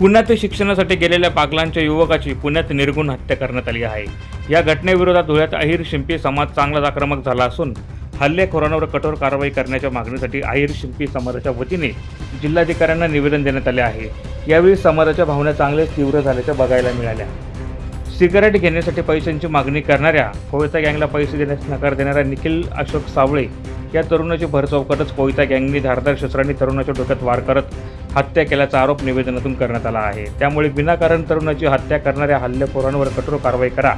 पुण्यात शिक्षणासाठी गेलेल्या पागलांच्या युवकाची पुण्यात निर्गुण हत्या करण्यात आली आहे. या घटनेविरोधात धुळ्यात अहिर शिंपी समाज चांगलाच आक्रमक झाला असून हल्लेखोरांवर कठोर कारवाई करण्याच्या मागणीसाठी अहिर शिंपी समाजाच्या वतीने जिल्हाधिकाऱ्यांना निवेदन देण्यात आले आहे. यावेळी समाजाच्या भावना चांगलेच तीव्र झाल्याच्या बघायला मिळाल्या. सिगारेट घेण्यासाठी पैशांची मागणी करणाऱ्या कोयता गँगला पैसे देण्यास नकार देणाऱ्या निखिल अशोक सावळे या तरुणाची भरचौकटच कोयता गँगनी धारदार शस्त्रांनी तरुणाच्या डोक्यात वार करत हत्या केल्याचा आरोप निवेदनातून करण्यात आला आहे. त्यामुळे विनाकारण तरुणाची हत्या करणाऱ्या हल्लेखोरांवर कठोर कारवाई करा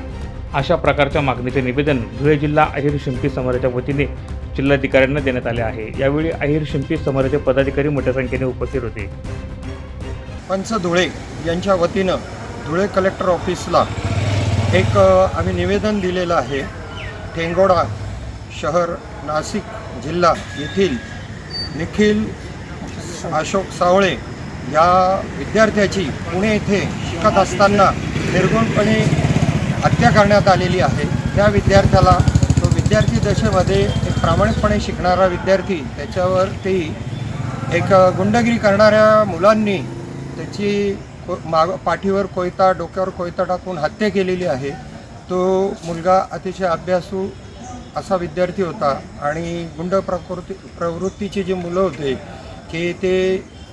अशा प्रकारच्या मागणीचे निवेदन धुळे जिल्हा अहिर शिंपी समाजाच्या वतीने जिल्हाधिकाऱ्यांना देण्यात आले आहे. यावेळी अहिर शिंपी समाजाचे पदाधिकारी मोठ्या संख्येने उपस्थित होते. पंच धुळे यांच्या वतीनं धुळे कलेक्टर ऑफिसला एक आम्ही निवेदन दिलेलं आहे. ठेंगोडा शहर नाशिक जिल्हा येथील निखिल अशोक सावळे या विद्यार्थ्याची पुणे येथे शिकत असताना निर्गुणपणे हत्या करण्यात आलेली आहे. त्या विद्यार्थ्याला तो विद्यार्थी दशेमध्ये एक प्रामाणिकपणे शिकणारा विद्यार्थी त्याच्यावरती एक गुंडगिरी करणाऱ्या मुलांनी त्याची को माग पाठीवर कोयता डोक्यावर कोयता टाकून हत्या केलेली आहे. तो मुलगा अतिशय अभ्यासू असा विद्यार्थी होता आणि गुंड प्रकृती प्रवृत्तीचे जे मुलं होते की ते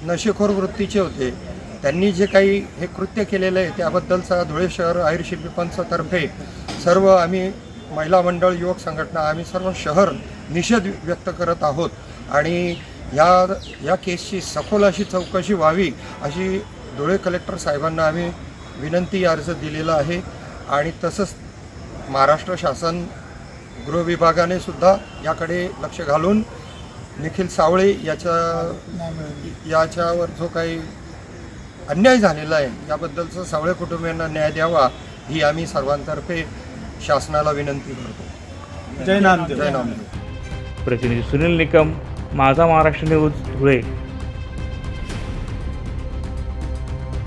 नशेखोर वृत्तीचे होते. त्यांनी जे काही हे कृत्य केलेलं आहे त्याबद्दलचा धुळे शहर आहिर शिल्पी पंचतर्फे सर्व आम्ही महिला मंडळ युवक संघटना आम्ही सर्व शहर निषेध व्यक्त करत आहोत. आणि या या केसची सखोल अशी चौकशी व्हावी अशी धुळे कलेक्टर साहेबांना आम्ही विनंती अर्ज दिलेला आहे. आणि तसंच महाराष्ट्र शासन गृह विभागाने सुद्धा याकडे लक्ष घालून निखिल सावळे याच्या याच्यावर जो काही अन्याय झालेला आहे याबद्दलचं सावळे कुटुंबियांना न्याय द्यावा ही आम्ही सर्वांतर्फे शासनाला विनंती करतो. जय नामदेव. जय नामदेव. प्रतिनिधी सुनील निकम माझा महाराष्ट्र न्यूज धुळे.